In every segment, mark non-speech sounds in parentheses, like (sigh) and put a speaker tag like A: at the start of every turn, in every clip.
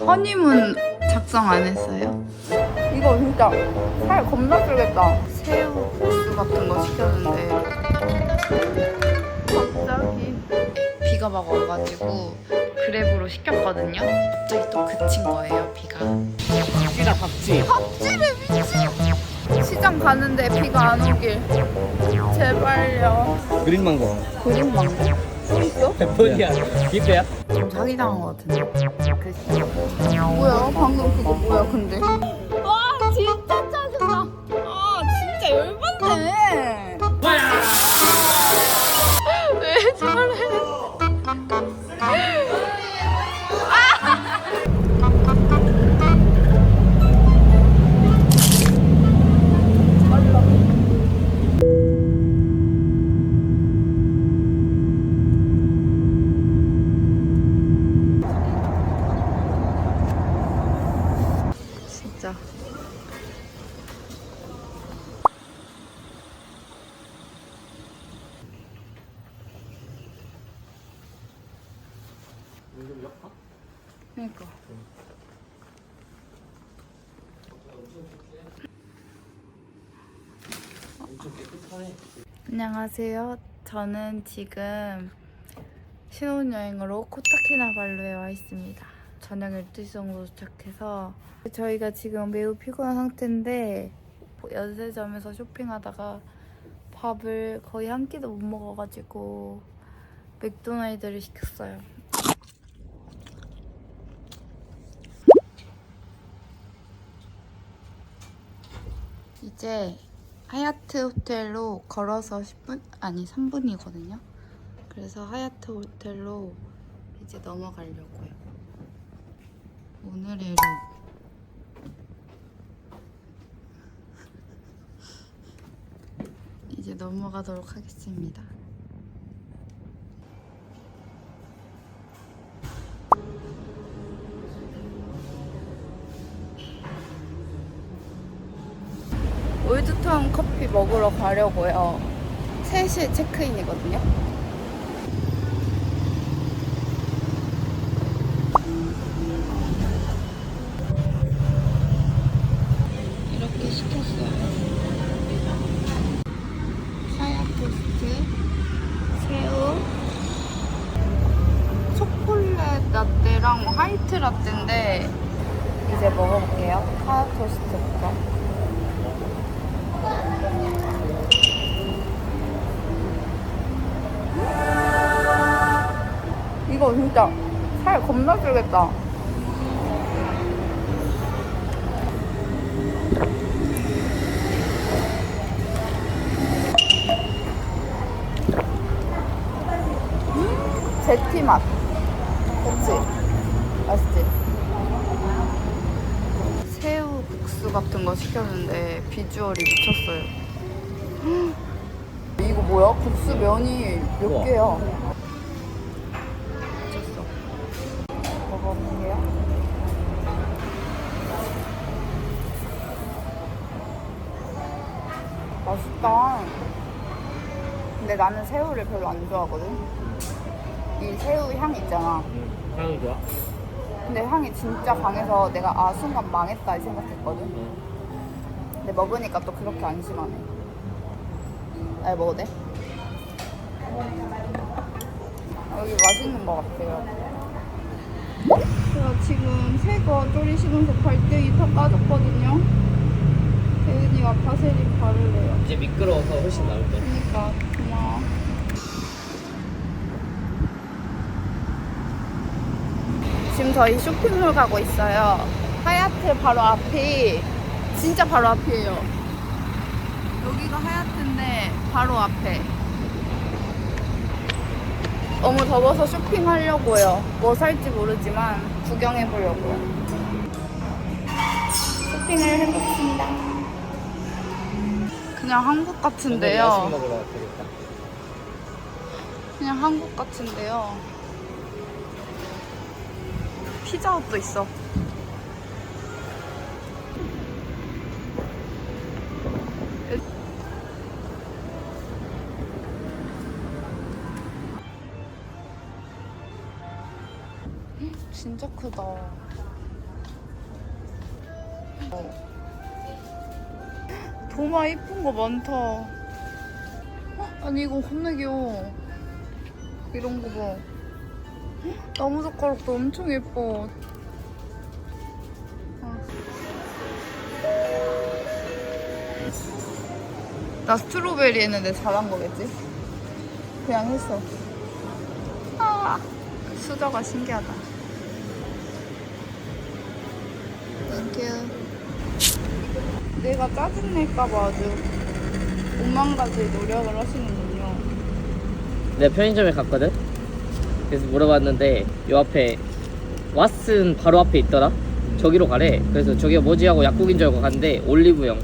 A: 허님은 작성 안 했어요?
B: 이거 진짜 살 겁나 줄겠다.
A: 새우 국수 같은 거 시켰는데 갑자기 비가 막 와가지고 그랩으로 시켰거든요. 갑자기 또 그친 거예요 비가.
C: 박쥐다 박쥐
A: 갑질에 미친. 시장 가는데 비가 안 오길. 제발요.
C: 그린 망고
B: 그림 망고. 또 있어?
C: 뭐야 기대야?
A: 좀 사기당한 것 같은데. 그
B: 뭐야? 방금 그거 뭐야? 근데
A: 안녕하세요. 저는 지금 신혼여행으로 코타키나발루에 와 있습니다. 저녁 12시 정도 도착해서 저희가 지금 매우 피곤한 상태인데 연세점에서 쇼핑하다가 밥을 거의 한 끼도 못 먹어가지고 맥도날드를 시켰어요. 이제 하얏트 호텔로 걸어서 10분? 아니 3분이거든요. 그래서 하얏트 호텔로 이제 넘어가려고요. 오늘의 룩. (laughs) 이제 넘어가도록 하겠습니다. 먹으러 가려고요. 3시에 체크인이거든요.
B: 진짜 살 겁나 줄겠다. 음, 제티 맛. 그치? 맛있지?
A: 새우 국수 같은 거 시켰는데 비주얼이 미쳤어요.
B: 이거 뭐야? 국수 면이 몇
C: 우와.
B: 개야?
A: 미쳤어.
B: 먹어볼게요. 맛있다. 근데 나는 새우를 별로 안 좋아하거든. 이 새우 향 있잖아.
C: 응 향이 좋아?
B: 근데 향이 진짜 강해서 내가 아 순간 망했다 이 생각했거든.
C: 응
B: 근데 먹으니까 또 그렇게 안 심하네. 나 이거 먹어도 돼? 여기 맛있는 것 같아요. 제가 지금 새거 졸이시면서 발등이 다 까졌거든요. 대은이가 파세린 바르래요.
C: 이제 미끄러워서 훨씬 나을 거야
B: 그러니까 고마워. 지금 저희 쇼핑몰 가고 있어요. 하얏트 바로 앞이 진짜 바로 앞이에요. 여기가 하얏트인데 바로 앞에. 너무 더워서 쇼핑하려고요. 뭐 살지 모르지만 구경해 보려고요. 쇼핑을 해보겠습니다.
A: 그냥 한국 같은데요.
C: 먹으러
A: 그냥 한국 같은데요. 피자헛도 있어. 진짜 크다. 도마 이쁜 거 많다. 헉, 아니 이거 겁나 귀여워. 이런 거 봐. 헉, 나무 젓가락도 엄청 예뻐. 아. 나 스트로베리 했는데 잘한 거겠지? 그냥 했어. 아, 수저가 신기하다. 땡큐. 내가 짜증낼까봐 아주 오만 가지 노력을 하시는군요.
D: 내가 편의점에 갔거든? 그래서 물어봤는데 요 앞에 왓슨 바로 앞에 있더라? 저기로 가래 그래서 저기가 뭐지 하고 약국인 줄 알고 갔는데 올리브영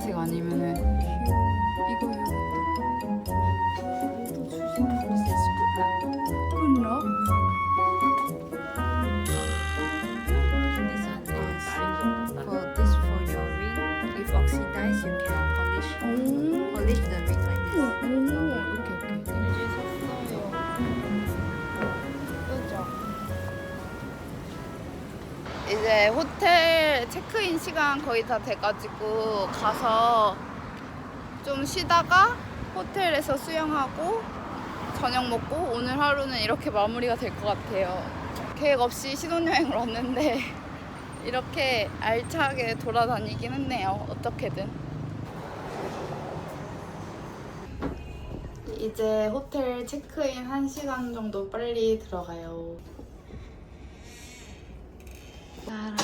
A: 보라색 아니면은 이거 해야겠다. 끝나?
E: This one is for this for your ring. If oxidized, you can polish
A: 오.
E: polish the ring like this.
A: 오, 이렇게 이렇게. 예쁘죠? 이제 호텔 체크인 시간 거의 다 돼가지고 가서 좀 쉬다가 호텔에서 수영하고 저녁 먹고 오늘 하루는 이렇게 마무리가 될 것 같아요. 계획 없이 신혼여행을 왔는데 (laughs) 이렇게 알차게 돌아다니긴 했네요. 어떻게든. 이제 호텔 체크인 1시간 정도 빨리 들어가요. 라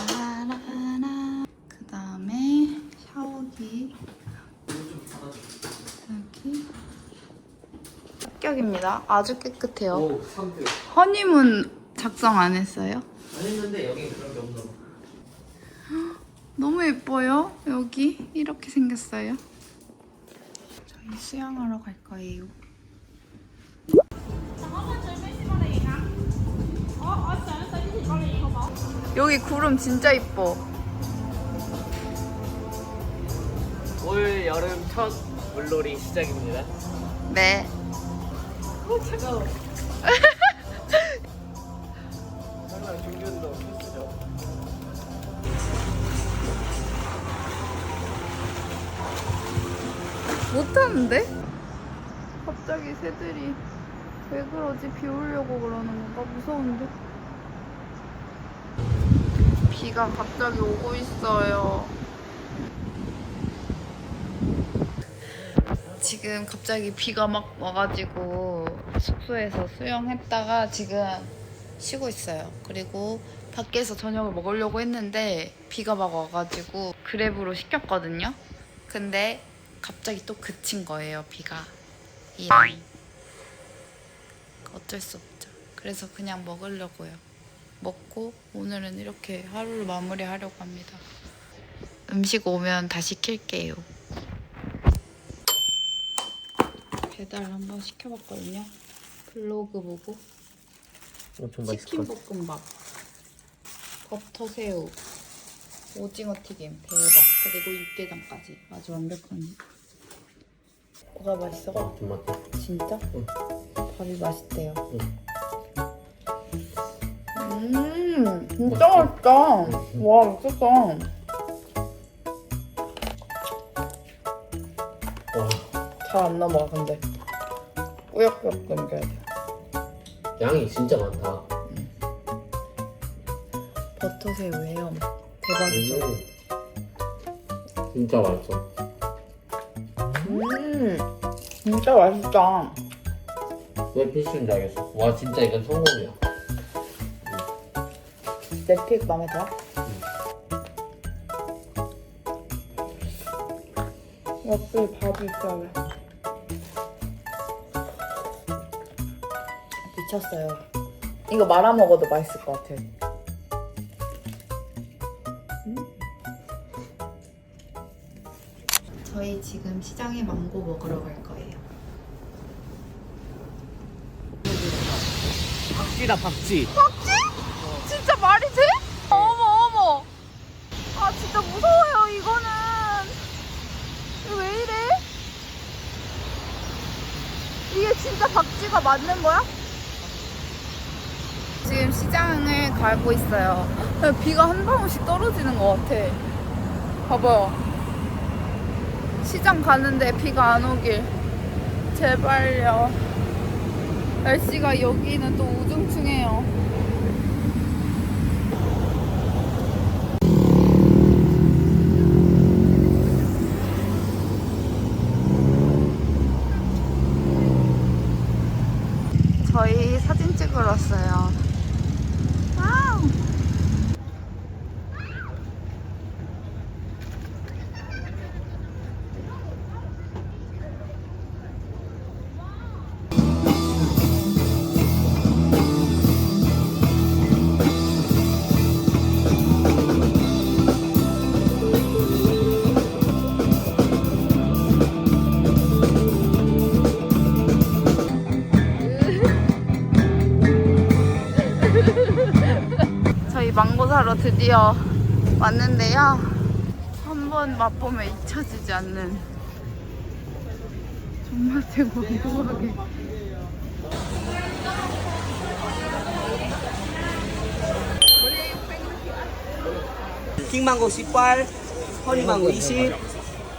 A: 라라라. 그 다음에 샤워기. 여기. 합격입니다. 아주 깨끗해요.
D: 오
A: 허니문 작성 안 했어요?
D: 안 했는데 여기 그런 게 없나 봐
A: 너무 예뻐요. 여기 이렇게 생겼어요. 저희 수영하러 갈 거예요. 여기 구름 진짜 이뻐.
D: 올 여름 첫 물놀이 시작입니다
A: 네.
D: 오 차가워 설마 중견도 필수죠
A: 못하는데? 갑자기 새들이 왜 그러지? 비 오려고 그러는 건가? 무서운데? 비가 갑자기 오고 있어요. 지금 갑자기 비가 막 와가지고 숙소에서 수영했다가 지금 쉬고 있어요. 그리고 밖에서 저녁을 먹으려고 했는데 비가 막 와가지고 그랩으로 시켰거든요. 근데 갑자기 또 그친 거예요, 비가. 이랑. 어쩔 수 없죠. 그래서 그냥 먹으려고요. 먹고 오늘은 이렇게 하루를 마무리하려고 합니다. 음식 오면 다시 킬게요. 배달 한번 시켜봤거든요. 블로그 보고
D: 엄청
A: 치킨 볶음밥, 버터 새우, 오징어 튀김 대박 그리고 육개장까지 아주 완벽한. 뭐가 맛있어?
D: 어, 좀 맞다
A: 진짜?
D: 응.
A: 밥이 맛있대요.
D: 응.
A: 음, 진짜 맛있다. 와, 미쳤다. 와잘안 넘어가, 근데. 꾸역꾸역 넘겨야 돼.
D: 양이 진짜 많다
A: 버터 새우 헤엄. 대박이죠?
D: 음. 진짜 맛있어
A: 음, 진짜 맛있다.
D: 왜 필수인지 알겠어 와 진짜 이건 성공이야
A: 내픽 마음에 들어? 역시 밥이 있어요. 미쳤어요. 이거 말아 먹어도 맛있을 것 같아.
F: 저희 지금 시장에 망고 먹으러 갈 거예요.
D: 박쥐다 박쥐.
A: 박쥐! 진짜 박쥐가 맞는 거야? 지금 시장을 가고 있어요. 비가 한 방울씩 떨어지는 것 같아. 봐봐요 시장 가는데 비가 안 오길. 제발요. 날씨가 여기는 또 우중충해요 드디어 왔는데요. 한번 맛보면 잊혀지지 않는 정말 최고 궁금하게.
C: 킹망고 18, 허니망고 20,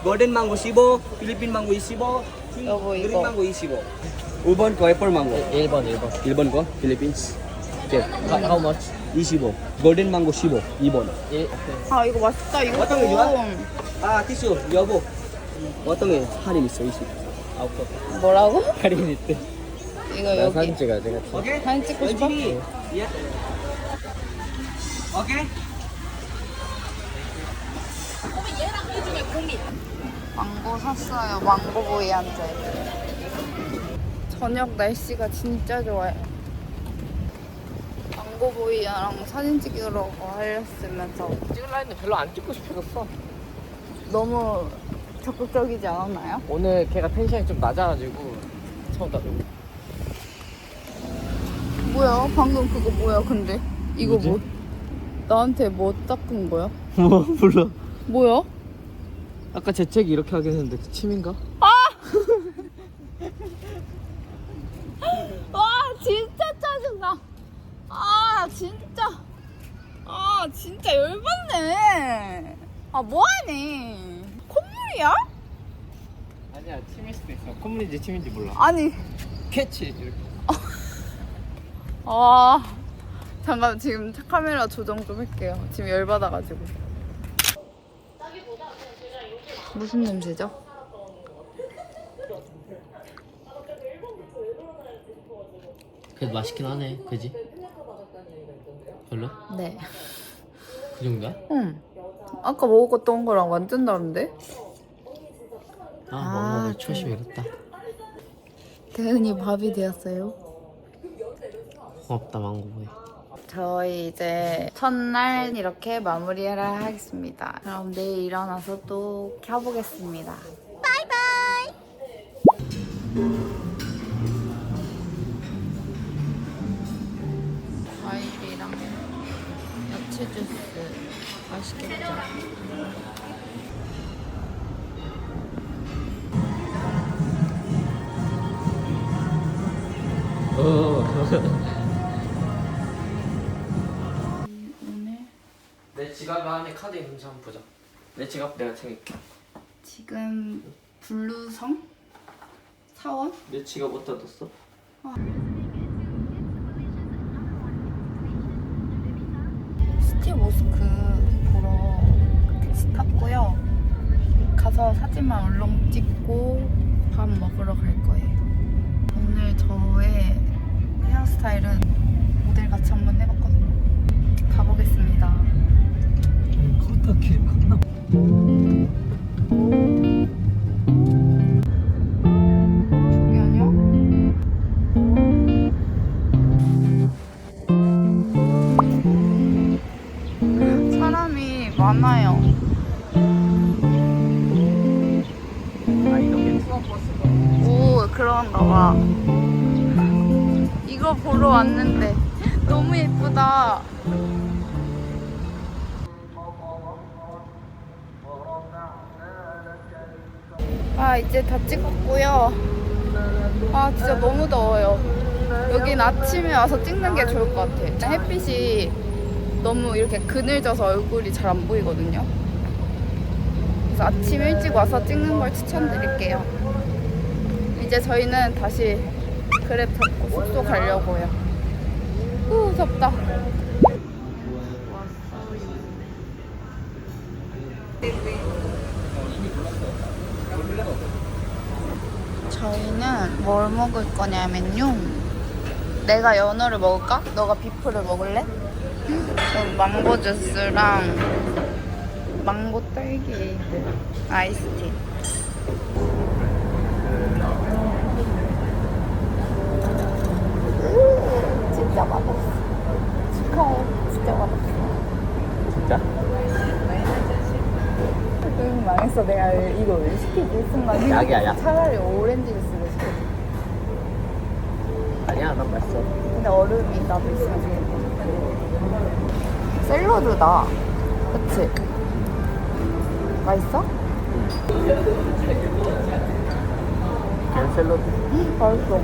C: 골든망고 15, 필리핀망고 25, 킹
A: 여보, 이거.
C: 그린망고 25. 5번 거 애플망고.
D: 1번 1번.
C: 1번 거 필리핀스. 오케이.
D: How, how much?
C: 25. 골든 망고 15. 2번.
D: 1 오케이.
A: 아 이거 맛있다 이거.
C: 어떤 거 좋아? 아, 티슈 여보. 어떤 게 할인 있어? 20.
D: 아홉 번.
A: 뭐라고?
D: 할인 있대.
A: 이거
D: 나
A: 여기.
D: 사진 찍어야 돼.
C: 오케이?
A: 사진 찍고 싶어?
C: 원진이. 예. 오케이?
A: 망고 샀어요. 망고 보이한테. 저녁 날씨가 진짜 좋아요. 망고 보이랑 사진 찍으러 하렸으면서
D: 찍을라 했는데 별로 안 찍고 싶어졌어.
A: 너무 적극적이지 않았나요?
D: 오늘 걔가 텐션이 좀 낮아가지고 처음 가지고.
A: 뭐야? 방금 그거 뭐야? 근데 이거
D: 뭐지?
A: 뭐? 나한테 뭐 닦은 거야? (laughs)
D: 뭐 몰라.
A: 뭐야?
D: 아까 재채기 이렇게 하긴 했는데 그 침인가? (laughs)
A: 와 진짜 짜증나. 아 진짜. 아 진짜 열받네. 아 뭐하니? 콧물이야?
D: 아니야 침일 수도 있어. 콧물인지 침인지 몰라.
A: 아니.
D: 캐치 이렇게.
A: 아 잠깐 지금 카메라 조정 좀 할게요. 지금 열받아가지고. 무슨 냄새죠?
D: 그래도 맛있긴 하네. 그지? 별로?
A: 네.
D: 그 정도야?
A: 응. 아까 먹었던 거랑 완전 다른데?
D: 아,
A: 아,
D: 먹먹을 초심 잃었다.
A: 대은이 밥이 되었어요.
D: 고맙다 망고보이.
A: 저희 이제 첫날 이렇게 마무리를 하겠습니다. 그럼 내일 일어나서 또 켜보겠습니다. 바이바이. 맛있겠죠? 오늘
D: 내 지갑 안에 카드 있는지 한번 보자. 내 지갑 내가 챙길게.
A: 지금 블루성 사원
D: 내 지갑 어디다 뒀어?
A: 시티 모스크 보러 택시 탔고요. 가서 사진만 얼렁 찍고 밥 먹으러 갈 거예요. 오늘 저의 헤어스타일은 모델 같이 한번 해봤거든요. 가보겠습니다.
C: 어떻게
A: 아침에 와서 찍는 게 좋을 것 같아. 햇빛이 너무 이렇게 그늘져서 얼굴이 잘 안 보이거든요. 그래서 아침 일찍 와서 찍는 걸 추천드릴게요. 이제 저희는 다시 그랩 잡고 숙소 가려고요. 후 덥다. 저희는 뭘 먹을 거냐면요. 내가 연어를 먹을까? 너가 비프를 먹을래? 저 망고 주스랑 망고 딸기 아이스티. 진짜 맛없어. 축하해. 진짜 맛없어.
D: 진짜?
A: 응, 망했어. 내가 이거 왜 시키지? 순간
D: 약이야, 약.
A: 차라리 오렌지 시켰지.
D: 아니야 난 맛있어
A: 근데 얼음이 나도 있으면. 샐러드다. 그치? 맛있어?
D: 걔는 샐러드
A: 응, 맛있어.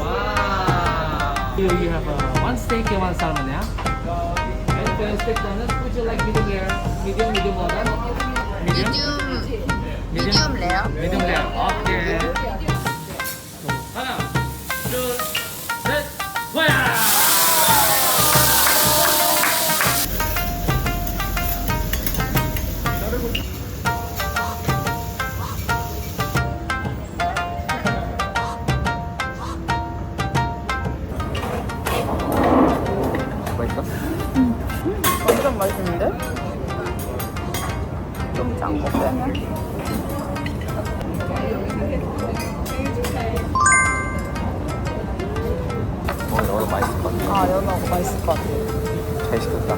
D: 와
B: Here you have uh, one steak and one salmon, yeah? Steak donuts, would you like medium rare, medium, medium done? Medium?
A: 미디움, 미디움 레어?
B: Medium rare. Okay.
D: 맛있을 것 같아
A: 아, 연어가 맛있을 것 같아요.
D: 잘 시켰다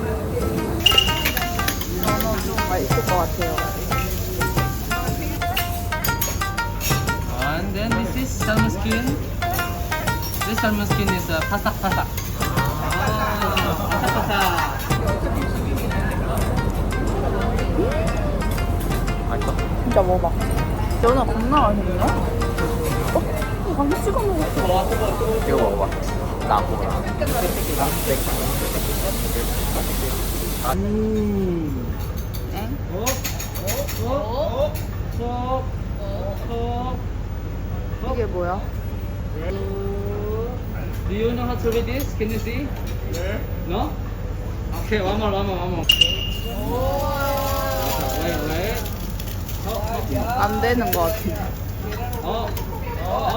A: 연어 좀 맛있을 것 같아요.
B: And then this is salmon skin. This salmon skin is uh, pasak pasak. Ah, pasak pasak.
D: 맛있어?
A: 진짜 먹어봐. 연어 겁나 맛있네? 어? 방금 찍어 먹었어.
D: 이거 먹어봐
A: 엥? 이게 뭐야?
B: Do you know how to read this? Can you see? No? Okay, one more, one more, one more. Wait, wait.
A: 안 되는 것 같아.
B: 어, 어, 어.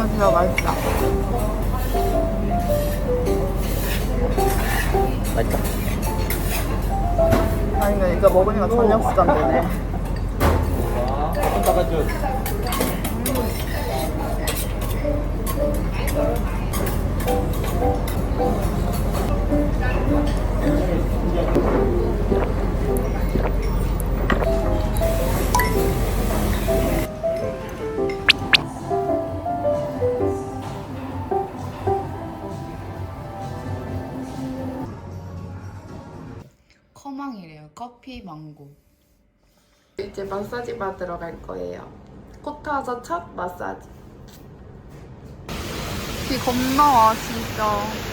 A: 이거 진짜 맛있다.
D: 맛있다
A: 아니 근데 이거 먹으니까 저녁 시간 되네. 커피 망고. 이제 마사지 받으러 갈 거예요. 코타서 첫 마사지. 비 겁나 와 진짜.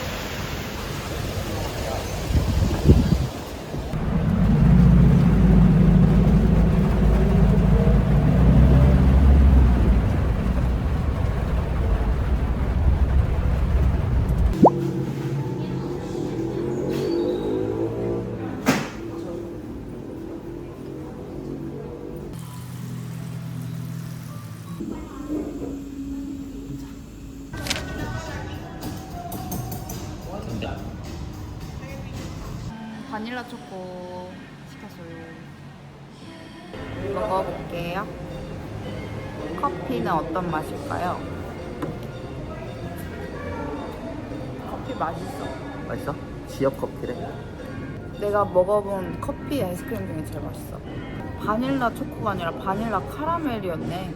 A: 초코 시켰어요. 먹어볼게요. 커피는 어떤 맛일까요? 커피 맛있어.
D: 맛있어? 지역 커피래.
A: 내가 먹어본 커피 아이스크림 중에 제일 맛있어. 바닐라 초코가 아니라 바닐라 카라멜이었네.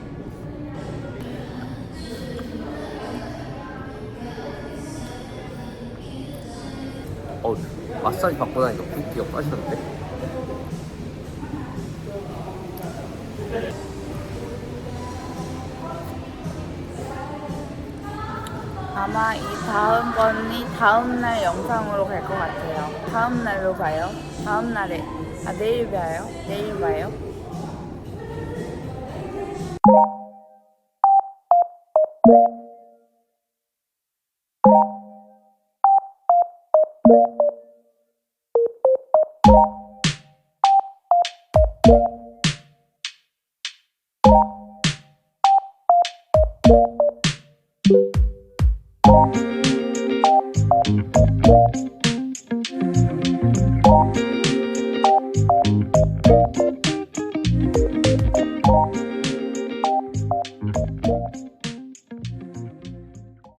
D: 어 마사지 받고 나니까 붓기가 빠졌는데?
A: 아마 이 다음 번이 다음 날 영상으로 갈 것 같아요. 다음 날로 봐요. 다음 날에 아 내일 봐요. 내일 봐요.